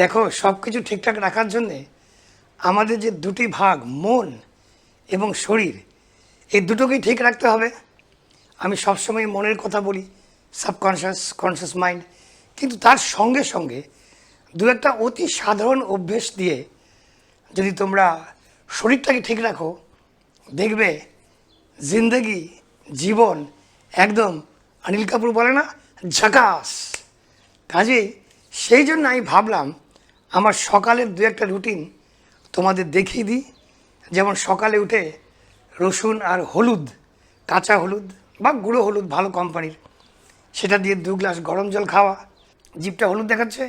দেখো সব কিছু ঠিকঠাক রাখার জন্যে আমাদের যে দুটি ভাগ, মন এবং শরীর, এই দুটোকেই ঠিক রাখতে হবে। আমি সবসময় মনের কথা বলি সাবকনশিয়াস কনসিয়াস মাইন্ড কিন্তু তার সঙ্গে সঙ্গে দু একটা অতি সাধারণ অভ্যেস দিয়ে যদি তোমরা শরীরটাকে ঠিক রাখো, দেখবে জিন্দগি, জীবন একদম অনিল কাপুর বলে না, ঝাকাস। কাজেই সেই জন্য আমি ভাবলাম আমার সকালের দু একটা রুটিন তোমাদের দেখিয়ে দিই। যেমন সকালে উঠে রসুন আর হলুদ, কাঁচা হলুদ বা গুঁড়ো হলুদ ভালো কোম্পানির সেটা দিয়ে দু গ্লাস গরম জল খাওয়া। জিপটা হলুদ দেখাচ্ছে।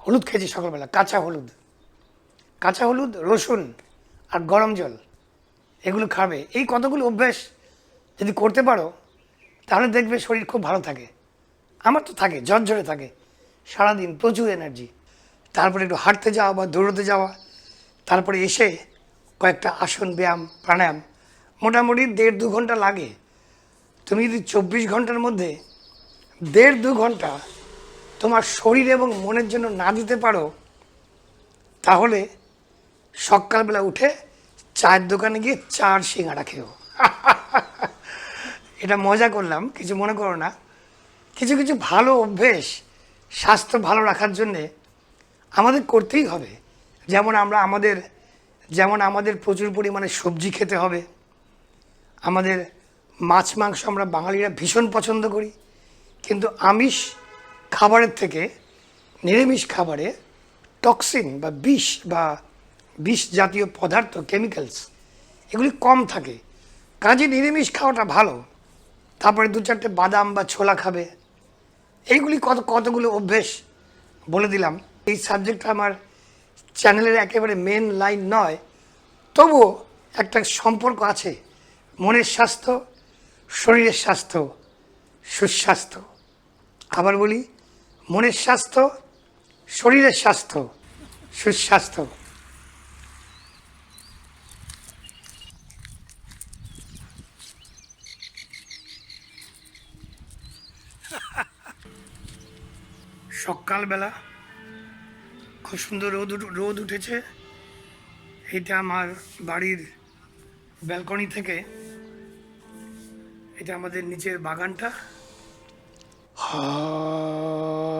হলুদ খেয়েছি সকালবেলা, কাঁচা হলুদ। কাঁচা হলুদ, রসুন আর গরম জল, এগুলো খাবে। এই কতগুলো অভ্যেস যদি করতে পারো, তাহলে দেখবে শরীর খুব ভালো থাকে। আমার তো থাকে ঝরঝরে থাকে। সারাদিন প্রচুর এনার্জি তারপরে একটু হাঁটতে যাওয়া বা দৌড়তে যাওয়া, তারপরে এসে কয়েকটা আসন, ব্যায়াম, প্রাণায়াম, মোটামুটি দেড় দু ঘণ্টা লাগে। তুমি যদি চব্বিশ ঘণ্টার মধ্যে দেড় দু ঘণ্টা তোমার শরীর এবং মনের জন্য না দিতে পারো, তাহলে সকালবেলা উঠে চায়ের দোকানে গিয়ে চার সিঙ্গাড়া খেও। এটা মজা করলাম, কিছু মনে করো না। কিছু কিছু ভালো অভ্যেস, স্বাস্থ্য ভালো রাখার জন্যে আমাদের করতেই হবে। যেমন আমরা আমাদের, যেমন আমাদের প্রচুর পরিমাণে সবজি খেতে হবে। আমাদের মাছ, মাংস আমরা বাঙালিরা ভীষণ পছন্দ করি। কিন্তু আমিষ খাবারের থেকে নিরামিষ খাবারে টক্সিন বা বিষ বা বিষ জাতীয় পদার্থ, কেমিক্যালস, এগুলি কম থাকে। কাজে নিরামিষ খাওয়াটা ভালো। তারপরে দু চারটে বাদাম বা ছোলা খাবে। এইগুলি কত, কতগুলো অভ্যেস বলে দিলাম। এই সাবজেক্টটা আমার চ্যানেলের একেবারে মেন লাইন নয়। তবুও একটা সম্পর্ক আছে, মনের স্বাস্থ্য, শরীরের স্বাস্থ্য, সুস্বাস্থ্য। আবার বলি, মনের স্বাস্থ্য, শরীরের স্বাস্থ্য, সুস্বাস্থ্য। সকালবেলা খুব সুন্দর রোদ রোদ উঠেছে। এটা আমার বাড়ির ব্যালকনি থেকে। এটা আমাদের নিচের বাগানটা। ওম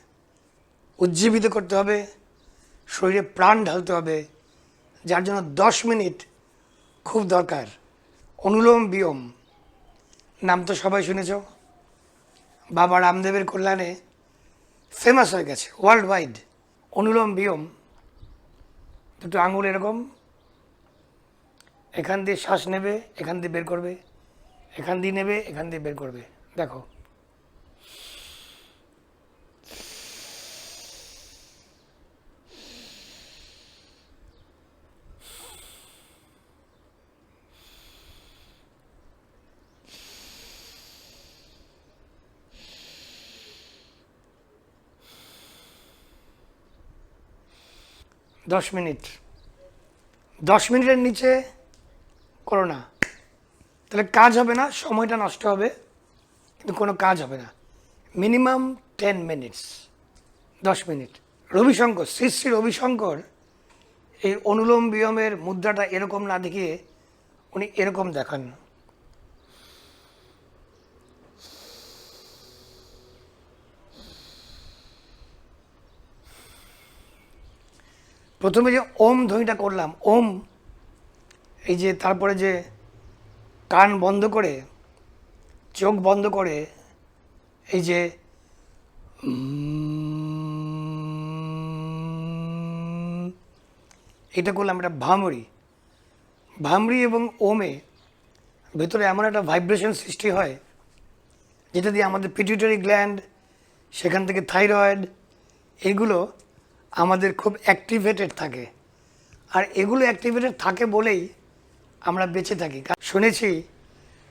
উজ্জীবিত করতে হবে, শরীরে প্রাণ ঢালতে হবে, যার জন্য দশ মিনিট খুব দরকার। অনুলোম বিয়ম নাম তো সবাই শুনেছ। বাবা রামদেবের কল্যাণে ফেমাস হয়ে গেছে ওয়ার্ল্ড ওয়াইড অনুলোম বিয়ম দুটো আঙুল এরকম, এখান দিয়ে শ্বাস নেবে, এখান দিয়ে বের করবে, এখান দিয়ে নেবে, এখান দিয়ে বের করবে। দেখো দশ মিনিট। দশ মিনিটের নিচে করো না। তাহলে কাজ হবে না, সময়টা নষ্ট হবে, কিন্তু কোনো কাজ হবে না। মিনিমাম টেন মিনিটস, দশ মিনিট। রবিশঙ্কর, শ্রী শ্রী রবিশঙ্কর, এই অনুলোম বিয়মের মুদ্রাটা এরকম না দেখিয়ে উনি এরকম দেখান। প্রথমে যে ওম ধ্বনিটা করলাম, ওম, এই যে তারপরে যে কান বন্ধ করে, চোখ বন্ধ করে, এই যে এটা করলাম এটা ভামরি। ভামরি এবং ওমে ভেতরে এমন একটা ভাইব্রেশন সৃষ্টি হয়, যেটা দিয়ে আমাদের পিটিউটারি গ্ল্যান্ড সেখান থেকে থাইরয়েড এগুলো আমাদের খুব অ্যাক্টিভেটেড থাকে। আর এগুলো অ্যাক্টিভেটেড থাকে বলেই আমরা বেঁচে থাকি। শুনেছি,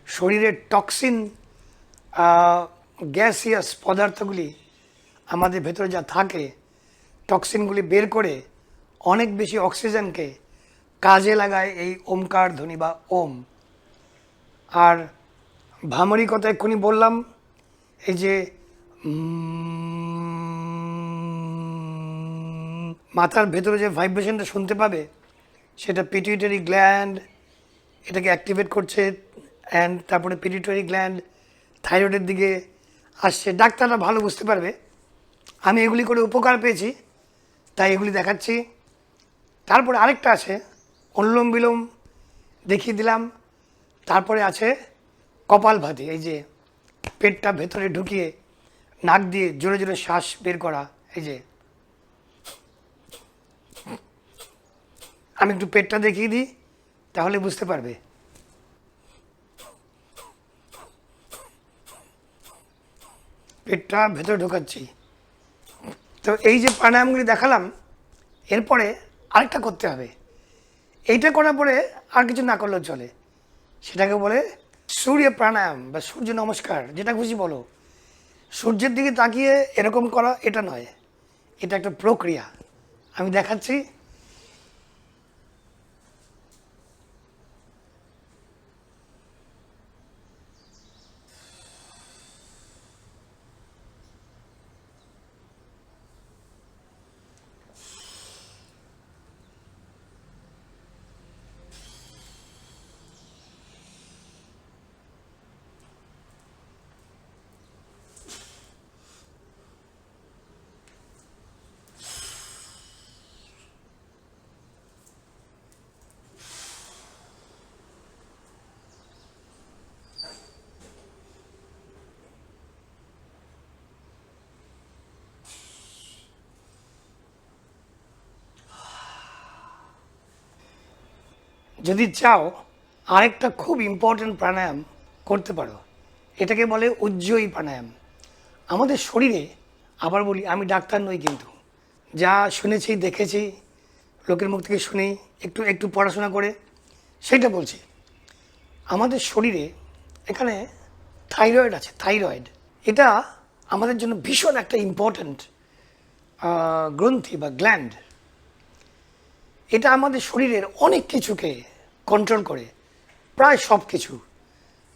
শরীরের টক্সিন গ্যাসিয়াস পদার্থগুলি আমাদের ভেতরে যা থাকে টক্সিনগুলি বের করে অনেক বেশি অক্সিজেনকে কাজে লাগায় এই ওমকার ধ্বনি বা ওম। আর ভামরি কথা এক্ষুনি বললাম, এই যে মাথার ভেতরে যে ভাইব্রেশনটা শুনতে পাবে, সেটা পিটিউটারি গ্ল্যান্ড এটাকে অ্যাক্টিভেট করছে অ্যান্ড তারপরে পিটিউটারি গ্ল্যান্ড থাইরয়েডের দিকে আসছে। ডাক্তাররা ভালো বুঝতে পারবে। আমি এগুলি করে উপকার পেয়েছি, তাই এগুলি দেখাচ্ছি। তারপরে আরেকটা আছে, অনুলোম বিলোম দেখিয়ে দিলাম। তারপরে আছে কপাল ভাতি, এই যে পেটটা ভেতরে ঢুকিয়ে নাক দিয়ে জোরে জোরে শ্বাস বের করা, এই যে। আমি একটু পেটটা দেখিয়ে দিই, তাহলে বুঝতে পারবে। পেটটা ভেতরে ঢোকাচ্ছি। তো এই যে প্রাণায়ামগুলি দেখালাম, এরপরে আরেকটা করতে হবে। এইটা করার পরে আর কিছু না করলেও চলে। সেটাকে বলে সূর্য প্রাণায়াম বা সূর্য নমস্কার, যেটা খুশি বলো। সূর্যের দিকে তাকিয়ে এরকম করা এটা নয়, এটা একটা প্রক্রিয়া। আমি দেখাচ্ছি। যদি চাও, আরেকটা খুব ইম্পর্ট্যান্ট প্রাণায়াম করতে পারো। এটাকে বলে উজ্জয়ী প্রাণায়াম। আমাদের শরীরে, আবার বলি, আমি ডাক্তার নই কিন্তু। যা শুনেছি, দেখেছি, লোকের মুখ থেকে শুনি, একটু একটু পড়াশোনা করে, সেটা বলছি। আমাদের শরীরে এখানে থাইরয়েড আছে থাইরয়েড এটা আমাদের জন্য ভীষণ একটা ইম্পর্ট্যান্ট গ্রন্থি বা গ্ল্যান্ড এটা আমাদের শরীরের অনেক কিছুকে কন্ট্রোল করে, প্রায় সব কিছু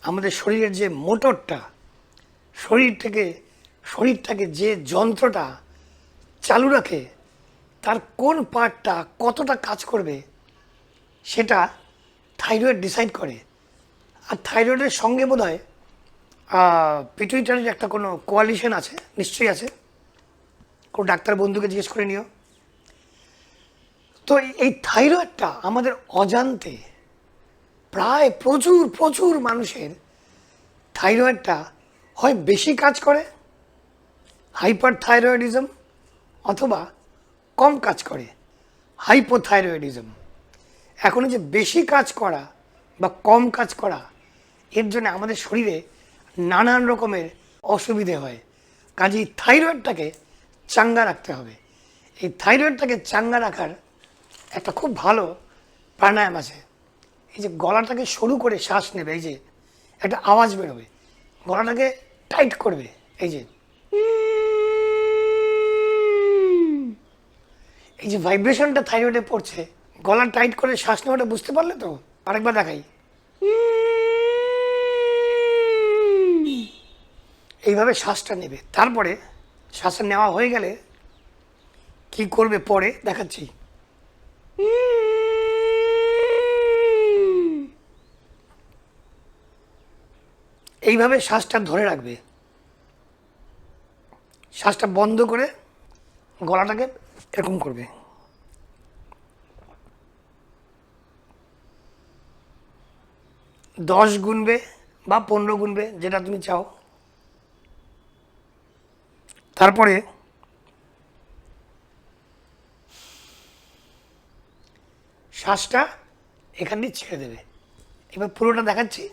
আমাদের শরীরের যে মোটরটা শরীর থেকে শরীরটাকে যে যন্ত্রটা চালু রাখে, তার কোন পার্টটা কতটা কাজ করবে, সেটা থাইরয়েড ডিসাইড করে। আর থাইরয়েডের সঙ্গে বোধ হয় পিটুইটারির একটা কোনো কোয়ালিশন আছে, নিশ্চয়ই আছে। কোনো ডাক্তার বন্ধুকে জিজ্ঞেস করে নিও। তো এই- থাইরয়েডটা আমাদের অজান্তে প্রায় প্রচুর প্রচুর মানুষের থাইরয়েডটা হয় বেশি কাজ করে হাইপার থাইরয়েডিজম অথবা কম কাজ করে, হাইপোথাইরয়েডিজম। এখন যে বেশি কাজ করা বা কম কাজ করা, এর জন্য আমাদের শরীরে নানান রকমের অসুবিধে হয়। কাজেই থাইরয়েডটাকে চাঙ্গা রাখতে হবে। এই থাইরয়েডটাকে চাঙ্গা রাখার একটা খুব ভালো প্রাণায়াম আছে। এই যে গলাটাকে সরু করে শ্বাস নেবে, এই যে একটা আওয়াজ বেরোবে, গলাটাকে টাইট করবে, এই যে। এই যে ভাইব্রেশনটা থাইরয়েডে পড়ছে, গলা টাইট করে শ্বাস নেওয়াটা বুঝতে পারলে তো? আরেকবার দেখাই। এইভাবে শ্বাসটা নেবে। তারপরে শ্বাসটা নেওয়া হয়ে গেলে কি করবে পরে দেখাচ্ছি। এইভাবে শ্বাসটা ধরে রাখবে। শ্বাসটা বন্ধ করে গলাটাকে এরকম করবে। দশ গুনবে বা পনেরো গুনবে, যেটা তুমি চাও। তারপরে শ্বাসটা এখান দিয়ে ছেড়ে দেবে। এবার পুরোটা দেখাচ্ছি।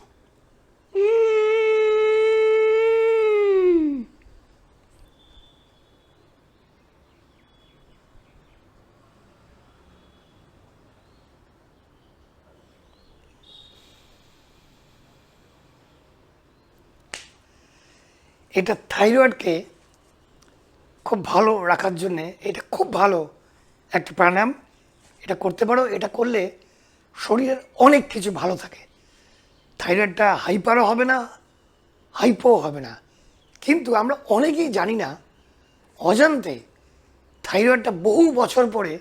এটা থাইরয়েডকে খুব ভালো রাখার জন্যে এটা খুব ভালো একটা প্রাণায়াম। এটা করতে পারো, এটা করলে শরীরের অনেক কিছু ভালো থাকে। থাইরয়েডটা হাইপারও হবে না হাইপোও হবে না। কিন্তু আমরা অনেকেই জানি না, অজান্তে থাইরয়েডটা বহু বছর পরে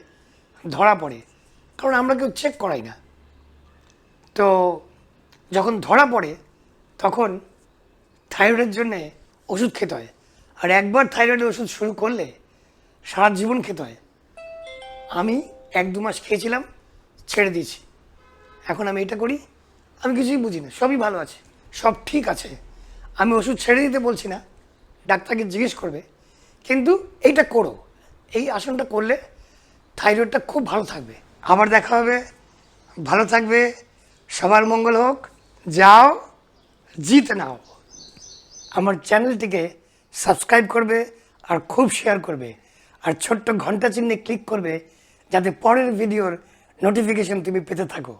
ধরা পড়ে, কারণ আমরা কেউ চেক করাই না। তো যখন ধরা পড়ে, তখন থাইরয়েডের জন্যে ওষুধ খেতে হয়। আর একবার থাইরয়েডের ওষুধ শুরু করলে সারা জীবন খেতে হয়। আমি এক দু মাস খেয়েছিলাম, ছেড়ে দিয়েছি। এখন আমি এটা করি, আমি কিছুই বুঝি না, সবই ভালো আছে, সব ঠিক আছে। আমি ওষুধ ছেড়ে দিতে বলছি না, ডাক্তারকে জিজ্ঞেস করবে, কিন্তু এইটা করো। এই আসনটা করলে থাইরয়েডটা খুব ভালো থাকবে। আবার দেখা হবে, ভালো থাকবে, সবার মঙ্গল হোক, যাও, জিত নাও। আমার চ্যানেলটিকে সাবস্ক্রাইব করবে আর খুব শেয়ার করবে। আর ছোট্ট ঘণ্টা চিহ্নে ক্লিক করবে যাতে পরের ভিডিওর নোটিফিকেশন তুমি পেতে থাকো।